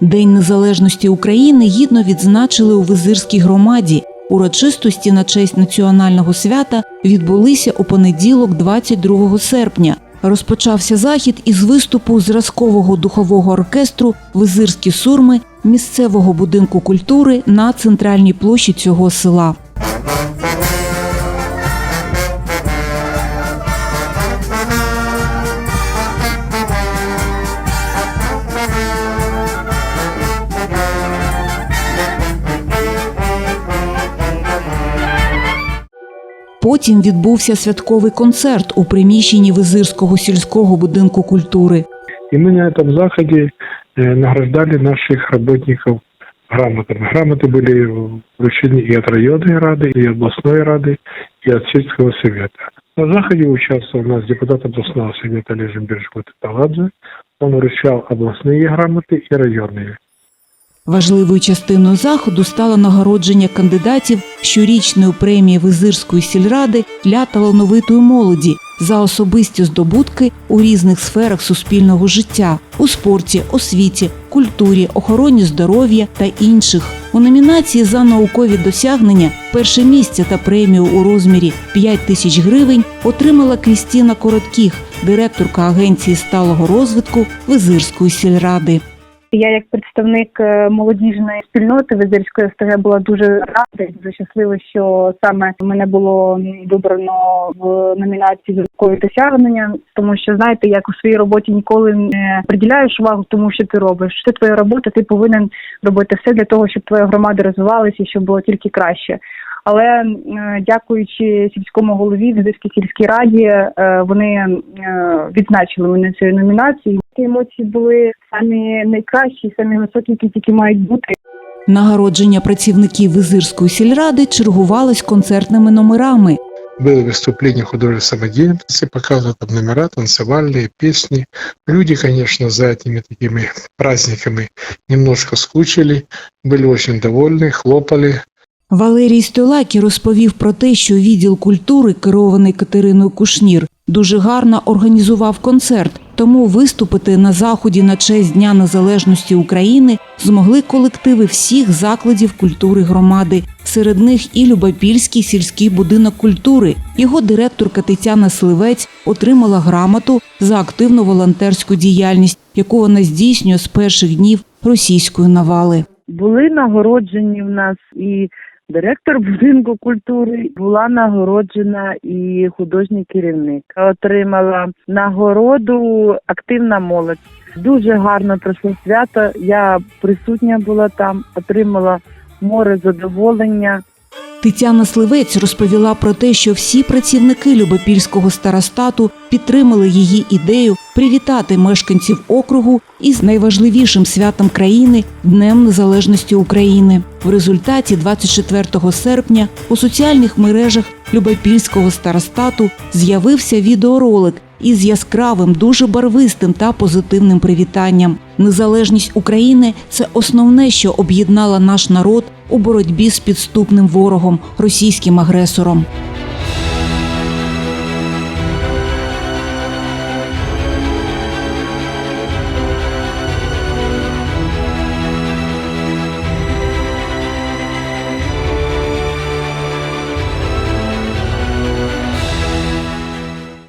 День незалежності України гідно відзначили у визирській громаді. Урочистості на честь національного свята відбулися у понеділок, 22 серпня. Розпочався захід із виступу зразкового духового оркестру Визирські сурми місцевого будинку культури на центральній площі цього села. Потім відбувся святковий концерт у приміщенні Визирського сільського будинку культури. И мы на этом заходе э, награждали наших работников грамотами. Грамоты были вручены и от районной рады, и от областной рады, и от сельского совета. На заходе участвовал у нас депутат областного совета Олежин Биржкот Таладзе. Он вручал областные грамоты и районные. Важливою частиною заходу стало нагородження кандидатів щорічної премії Визирської сільради для талановитої молоді за особисті здобутки у різних сферах суспільного життя у спорті, освіті, культурі, охороні здоров'я та інших. У номінації за наукові досягнення перше місце та премію у розмірі 5 тисяч гривень отримала Крістіна Короткіх, директорка агенції сталого розвитку Визирської сільради. Я, як представник е, молодіжної спільноти Визирської СТГ, була дуже рада дуже щаслива, що саме мене було вибрано в номінації «Зразкові досягнення, тому що знаєте, як у своїй роботі ніколи не приділяєш увагу тому, що ти робиш. Це твоя робота, ти повинен робити все для того, щоб твоя громада розвивалася і щоб було тільки краще. Але е, дякуючи сільському голові Візирській сільській раді, е, вони відзначили мене цією номінацією Ті емоції були самі найкращі, самі високі, які тільки мають бути. Нагородження працівників Визирської сільради чергувалось концертними номерами. Было выступление художественной самодеятельности, показывают там номера, танцевальные, песни. Люди, конечно, за этими такими праздниками немножко скучили, были очень довольны, хлопали. Валерій Столакі розповів про те, що відділ культури, керований Катериною Кушнір, дуже гарно організував концерт. Тому виступити на заході на честь Дня Незалежності України змогли колективи всіх закладів культури громади. Серед них і Любопільський сільський будинок культури. Його директорка Тетяна Сливець отримала грамоту за активну волонтерську діяльність, яку вона здійснює з перших днів російської навали. були нагороджені в нас і директор будинку культури, була нагороджена і художній керівник. Отримала нагороду активна молодь. Дуже гарно пройшло свято. Я присутня була там, отримала море задоволення. Тетяна Сливець розповіла про те, що всі працівники Любопільського старостату підтримали її ідею привітати мешканців округу із найважливішим святом країни Днем Незалежності України. В результаті 24 серпня у соціальних мережах Любопільського старостату з'явився відеоролик із яскравим, дуже барвистим та позитивним привітанням. Незалежність України це основне, що об'єднало наш народ у боротьбі з підступним ворогом російським агресором.